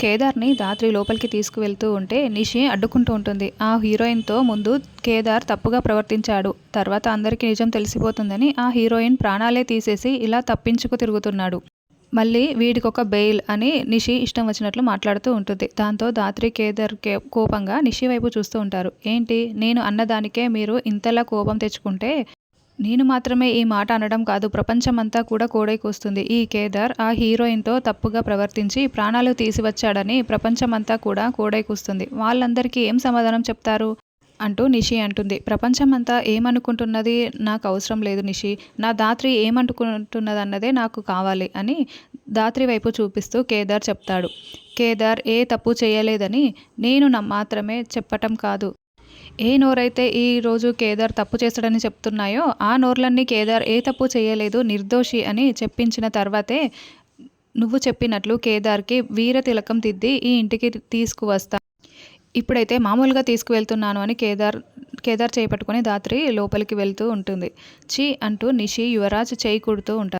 కేదార్ని దాత్రి లోపలికి తీసుకువెళ్తూ ఉంటే నిషి అడ్డుకుంటూ ఉంటుంది. ఆ హీరోయిన్తో ముందు కేదార్ తప్పుగా ప్రవర్తించాడు. తర్వాత అందరికీ నిజం తెలిసిపోతుందని ఆ హీరోయిన్ ప్రాణాలే తీసేసి ఇలా తప్పించుకు తిరుగుతున్నాడు. మళ్ళీ వీడికొక బెయిల్ అని నిషి ఇష్టం వచ్చినట్లు మాట్లాడుతూ ఉంటుంది. దాంతో దాత్రి కేదార్ కే కోపంగా నిషి వైపు చూస్తూ ఉంటారు. ఏంటి? నేను అన్నదానికే మీరు ఇంతలా కోపం తెచ్చుకుంటే నేను మాత్రమే ఈ మాట అనడం కాదు ప్రపంచమంతా కూడా కోడైకొస్తుంది ఈ కేదార్ ఆ హీరోయిన్తో తప్పుగా ప్రవర్తించి ప్రాణాలు తీసివచ్చాడని ప్రపంచమంతా కూడా కోడైకొస్తుంది వాళ్ళందరికీ ఏం సమాధానం చెప్తారు? అంటూ నిషి అంటుంది. ప్రపంచమంతా ఏమనుకుంటున్నది? నాకు అవసరం లేదు నిషి. నా దాత్రి ఏమనుకుంటున్నదన్నదే నాకు కావాలి అని దాత్రి వైపు చూపిస్తూ కేదార్ చెప్తాడు. కేదార్ ఏ తప్పు చేయలేదని నేను నా మాత్రమే చెప్పటం కాదు. ఏ నోరైతే ఈరోజు కేదార్ తప్పు చేస్తాడని చెప్తున్నాయో ఆ నోర్లన్నీ కేదార్ ఏ తప్పు చేయలేదు నిర్దోషి అని చెప్పించిన తర్వాతే నువ్వు చెప్పినట్లు కేదార్కి వీర తిలకం దిద్ది ఈ ఇంటికి తీసుకువస్తా. ఇప్పుడైతే మామూలుగా తీసుకువెళ్తున్నాను అని కేదార్ కేదార్ చేపట్టుకుని దాత్రి లోపలికి వెళ్తూ ఉంటుంది. చి అంటూ నిషి యువరాజ్ చేయి కుడుతూ ఉంటారు.